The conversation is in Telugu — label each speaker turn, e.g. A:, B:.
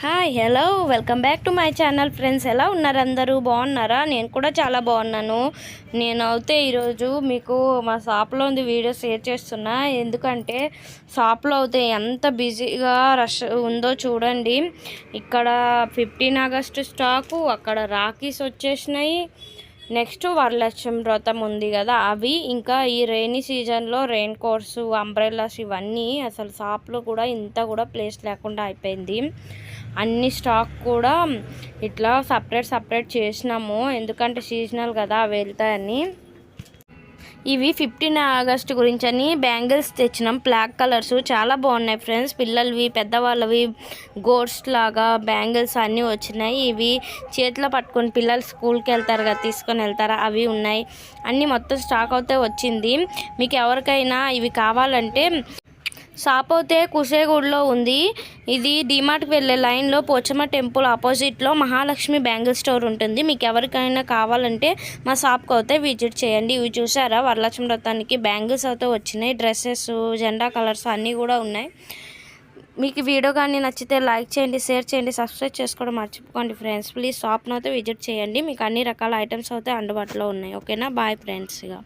A: Hi hello welcome back to my channel friends ఎలా ఉన్నారు అందరూ? బాగున్నారా? నేను కూడా చాలా బాగున్నాను. నేను అయితే ఈరోజు మీకు మా షాప్లో ఉంది వీడియో షేర్ చేస్తున్నా. ఎందుకంటే షాప్లో అయితే ఎంత బిజీగా రష్ ఉందో చూడండి. ఇక్కడ ఫిఫ్టీన్ ఆగస్టు స్టాకు అక్కడ రాఖీస్ వచ్చేసినాయి. నెక్స్ట్ వరలక్ష్మి వ్రతం ఉంది కదా అవి ఇంకా ఈ రెయినీ సీజన్లో రెయిన్ కోట్స్ అంబ్రెల్లాస్ ఇవన్నీ అసలు షాప్లో కూడా ఇంత కూడా ప్లేస్ లేకుండా అయిపోయింది. అన్ని స్టాక్ కూడా ఇట్లా సపరేట్ సపరేట్ చేసినాము. ఎందుకంటే సీజనల్ కదా అవి వెళ్తాయని. ఇవి ఫిఫ్టీన్ ఆగస్ట్ గురించి అని బ్యాంగిల్స్ తెచ్చినాం. బ్లాక్ కలర్స్ చాలా బాగున్నాయి ఫ్రెండ్స్. పిల్లలవి పెద్దవాళ్ళవి గోడ్స్ లాగా బ్యాంగిల్స్ అన్నీ వచ్చినాయి. ఇవి చేతిలో పట్టుకొని పిల్లలు స్కూల్కి వెళ్తారు కదా తీసుకొని వెళ్తారా అవి ఉన్నాయి. అన్నీ మొత్తం స్టాక్ అయితే వచ్చింది. మీకు ఎవరికైనా ఇవి కావాలంటే షాప్ అయితే కుసేగూడలో ఉంది. ఇది డిమార్ట్కి వెళ్ళే లైన్లో పోచమ్మ టెంపుల్ ఆపోజిట్లో మహాలక్ష్మి బ్యాంగిల్ స్టోర్ ఉంటుంది. మీకు ఎవరికైనా కావాలంటే మా షాప్కి అయితే విజిట్ చేయండి. ఇవి చూసారా? వరలక్ష్మి వ్రతానికి బ్యాంగిల్స్ అయితే వచ్చినాయి. డ్రెస్సెస్ జెండా కలర్స్ అన్నీ కూడా ఉన్నాయి. మీకు వీడియో కానీ నచ్చితే లైక్ చేయండి షేర్ చేయండి సబ్స్క్రైబ్ చేసుకోవడం మర్చిపోకండి ఫ్రెండ్స్. ప్లీజ్ షాప్ను అయితే విజిట్ చేయండి. మీకు అన్ని రకాల ఐటమ్స్ అయితే అందుబాటులో ఉన్నాయి. ఓకేనా? బాయ్ ఫ్రెండ్స్ ఇక.